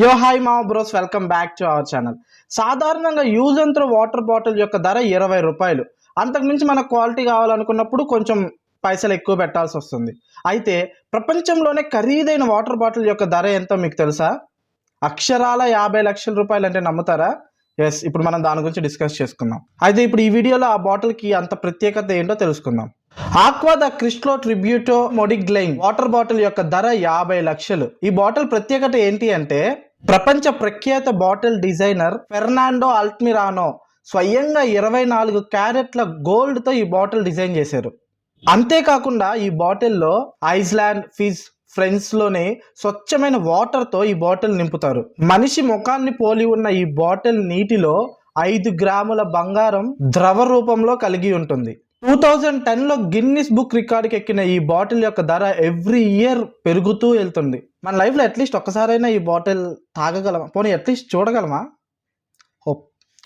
యో హాయ్ మా bros welcome back to our channel సాధారణంగా use and throw water bottle యొక్క ధర ఇరవై రూపాయలు. అంతకుమించి మనకు క్వాలిటీ కావాలనుకున్నప్పుడు కొంచెం పైసలు ఎక్కువ పెట్టాల్సి వస్తుంది. అయితే ప్రపంచంలోనే ఖరీదైన వాటర్ బాటిల్ యొక్క ధర ఎంతో మీకు తెలుసా? అక్షరాల యాభై లక్షల రూపాయలు అంటే నమ్ముతారా? ఎస్ ఇప్పుడు మనం దాని గురించి డిస్కస్ చేసుకుందాం. అయితే ఇప్పుడు ఈ వీడియోలో ఆ బాటిల్కి అంత ప్రత్యేకత ఏంటో తెలుసుకుందాం. Acqua di Cristallo Tributo Modigliani water bottle యొక్క ధర యాభై లక్షలు. ఈ బాటిల్ ప్రత్యేకత ఏంటి అంటే ప్రపంచ ప్రఖ్యాత బాటిల్ డిజైనర్ ఫెర్నాండో అల్ట్మిరానో స్వయంగా ఇరవై నాలుగు క్యారెట్ల గోల్డ్తో ఈ బాటిల్ డిజైన్ చేశారు. అంతేకాకుండా ఈ బాటిల్లో ఐస్లాండ్ ఫిజ్ ఫ్రెండ్స్లోనే స్వచ్ఛమైన వాటర్తో ఈ బాటిల్ నింపుతారు. మనిషి ముఖాన్ని పోలి ఉన్న ఈ బాటిల్ నీటిలో ఐదు గ్రాముల బంగారం ద్రవ రూపంలో కలిగి ఉంటుంది. టూ థౌజండ్ టెన్లో గిన్నిస్ బుక్ రికార్డుకి ఎక్కిన ఈ బాటిల్ యొక్క ధర ఎవ్రీ ఇయర్ పెరుగుతూ వెళ్తుంది. మన లైఫ్లో అట్లీస్ట్ ఒక్కసారైనా ఈ బాటిల్ తాగగలమా? పోనీ అట్లీస్ట్ చూడగలమా? హోప్